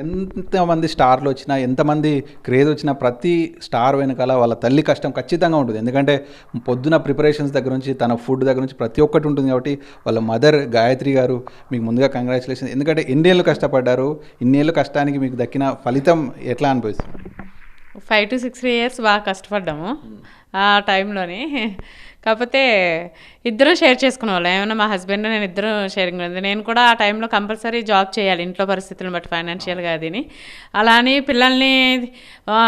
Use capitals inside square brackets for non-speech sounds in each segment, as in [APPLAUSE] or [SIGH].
ఎంతమంది స్టార్లు వచ్చినా ఎంతమంది క్రేజ్ వచ్చినా ప్రతి స్టార్ వెనకాల వాళ్ళ తల్లి కష్టం ఖచ్చితంగా ఉంటుంది. ఎందుకంటే పొద్దున ప్రిపరేషన్స్ దగ్గర నుంచి తన ఫుడ్ దగ్గర నుంచి ప్రతి ఒక్కటి ఉంటుంది కాబట్టి వాళ్ళ మదర్ గాయత్రి గారు మీకు ముందుగా కంగ్రాచులేషన్ ఎందుకంటే ఎన్నేళ్ళు కష్టపడ్డారు ఇన్నేళ్ళు కష్టానికి మీకు దక్కిన ఫలితం ఎట్లా అనిపిస్తుంది? ఫైవ్ టు సిక్స్ ఇయర్స్ బాగా కష్టపడ్డాము. ఆ టైంలోని. కాకపోతే ఇద్దరం షేర్ చేసుకునే వాళ్ళం. ఏమైనా మా హస్బెండ్ నేను ఇద్దరం షేరింగ్ ఉంది. నేను కూడా ఆ టైంలో కంపల్సరీ జాబ్ చేయాలి. ఇంట్లో పరిస్థితులను బట్టి ఫైనాన్షియల్గా అదిని అలా అని పిల్లల్ని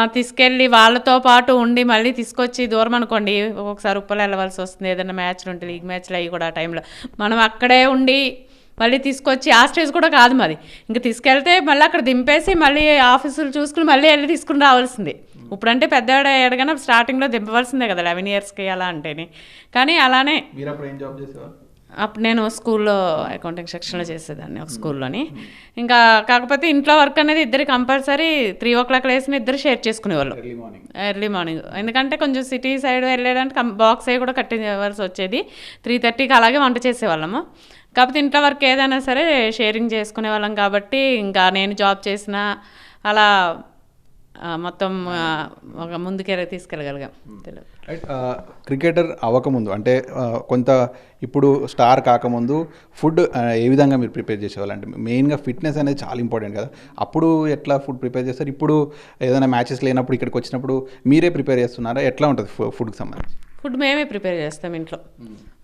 తీసుకెళ్ళి వాళ్ళతో పాటు ఉండి మళ్ళీ తీసుకొచ్చి దూరం అనుకోండి. ఒక్కొక్కసారి ఉప్పలు వెళ్ళవలసి వస్తుంది. ఏదైనా మ్యాచ్లు ఉంటే లీగ్ మ్యాచ్లు అవి కూడా ఆ టైంలో. మనం అక్కడే ఉండి మళ్ళీ తీసుకొచ్చి ఆ స్టేజ్ కూడా కాదు మరి ఇంక తీసుకెళ్తే మళ్ళీ అక్కడ దింపేసి మళ్ళీ ఆఫీసులు చూసుకుని మళ్ళీ వెళ్ళి తీసుకుని రావాల్సిందే. ఇప్పుడంటే పెద్దవాడు ఎడగానే స్టార్టింగ్లో దింపవలసిందే కదా లెవెన్ ఇయర్స్కి అలా అంటేనే. కానీ అలానే అప్పుడు నేను స్కూల్లో అకౌంటింగ్ సెక్షన్లో చేసేదాన్ని ఒక స్కూల్లోని. ఇంకా కాకపోతే ఇంట్లో వర్క్ అనేది ఇద్దరు కంపల్సరీ త్రీ ఓ క్లాక్ లేసిన ఇద్దరు షేర్ చేసుకునేవాళ్ళు. ఎర్లీ మార్నింగ్ ఎర్లీ మార్నింగ్ ఎందుకంటే కొంచెం సిటీ సైడ్ వెళ్ళడానికి బాక్స్ అవి కూడా కట్టేవలసి వచ్చేది. త్రీ థర్టీకి అలాగే వంట చేసేవాళ్ళము. కాకపోతే ఇంట్లో వర్క్ ఏదైనా సరే షేరింగ్ చేసుకునే వాళ్ళం కాబట్టి ఇంకా నేను జాబ్ చేసిన అలా మొత్తం ఒక ముందుకే తీసుకెళ్ళగలిగాం. క్రికెటర్ అవ్వకముందు అంటే కొంత ఇప్పుడు స్టార్ కాకముందు ఫుడ్ ఏ విధంగా మీరు ప్రిపేర్ చేసేవాళ్ళు? అంటే మెయిన్గా ఫిట్నెస్ అనేది చాలా ఇంపార్టెంట్ కదా. అప్పుడు ఎట్లా ఫుడ్ ప్రిపేర్ చేస్తారు? ఇప్పుడు ఏదైనా మ్యాచెస్ లేనప్పుడు ఇక్కడికి వచ్చినప్పుడు మీరే ప్రిపేర్ చేస్తున్నారా? ఎట్లా ఉంటుంది ఫుడ్కి సంబంధించి? ఫుడ్ మేమే ప్రిపేర్ చేస్తాం ఇంట్లో.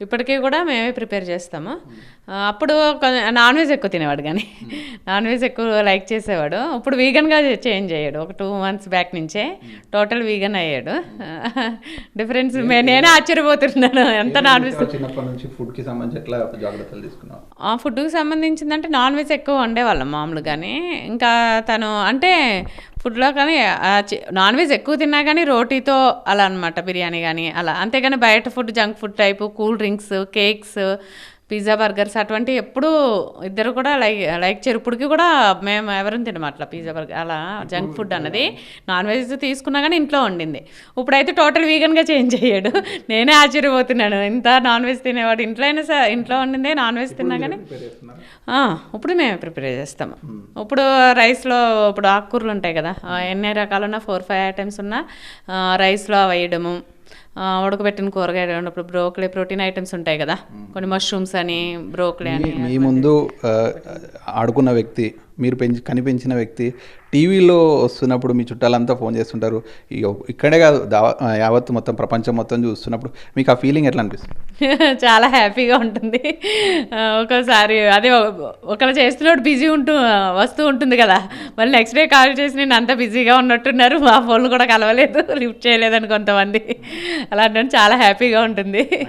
ఇప్పటికీ కూడా మేమే ప్రిపేర్ చేస్తాము. అప్పుడు నాన్ వెజ్ ఎక్కువ తినేవాడు కానీ. నాన్ వెజ్ ఎక్కువ లైక్ చేసేవాడు. ఇప్పుడు వీగన్గా చేంజ్ అయ్యాడు. ఒక టూ మంత్స్ బ్యాక్ నుంచే టోటల్ వీగన్ అయ్యాడు. డిఫరెన్స్ నేనే ఆశ్చర్యపోతున్నాను. ఎంత నాన్ వెజ్ ఫుడ్కి ఫుడ్కి సంబంధించిందంటే నాన్ వెజ్ ఎక్కువ వండేవాళ్ళం మామూలు కానీ. ఇంకా తను అంటే ఫుడ్లో కానీ నాన్ వెజ్ ఎక్కువ తిన్నా కానీ రోటీతో అలా అనమాట బిర్యానీ కానీ అలా. అంతేగాని బయట food junk food type cool drinks cakes pizza burgers అటువంటివి ఎప్పుడు ఇద్దరు కూడా లైక్ లైక్ చేయరు ఇప్పటికి కూడా మేము ఎవరిని తినము అట్లా పిజ్జా బర్గర్ అలా జంక్ ఫుడ్ అన్నది. నాన్ వెజ్ తీసుకున్నా కానీ ఇంట్లో వండింది. ఇప్పుడైతే టోటల్ వీగన్గా చేంజ్ అయ్యాడు. నేనే ఆశ్చర్యపోతున్నాను. ఇంత నాన్ వెజ్ తినేవాడు ఇంట్లో అయినా సరే ఇంట్లో వండిందే నాన్ వెజ్ తిన్నా కానీ ఇప్పుడు మేము ప్రిపేర్ చేస్తాము. ఇప్పుడు రైస్లో ఇప్పుడు ఆకుకూరలు ఉంటాయి కదా ఎన్ని రకాలు ఉన్నా ఫోర్ ఫైవ్ ఐటమ్స్ ఉన్నా రైస్లో వేయడము. ఆ, ఉడకబెట్టిన కూరగాయలు ఇప్పుడు బ్రోకలీ ప్రోటీన్ ఐటమ్స్ ఉంటాయి కదా. కొన్ని మష్రూమ్స్ అని బ్రోకలీ అని మీ ముందు ఆడుకున్న వ్యక్తి మీరు పెంచి కనిపించిన వ్యక్తి టీవీలో వస్తున్నప్పుడు మీ చుట్టాలంతా ఫోన్ చేస్తుంటారు. ఇక్కడే కాదు యావత్ మొత్తం ప్రపంచం మొత్తం చూస్తున్నప్పుడు మీకు ఆ ఫీలింగ్ ఎట్లా అనిపిస్తుంది? [LAUGHS] చాలా హ్యాపీగా ఉంటుంది. ఆ, ఒక్కోసారి అదే ఒకరు చేస్తున్నప్పుడు బిజీ ఉంటూ వస్తూ ఉంటుంది కదా. మళ్ళీ నెక్స్ట్ డే కాల్ చేసి నేను అంత బిజీగా ఉన్నట్టున్నారు. మా ఫోన్లు కూడా కలవలేదు లిఫ్ట్ చేయలేదని కొంతమంది. అలా అంటే చాలా హ్యాపీగా ఉంటుంది.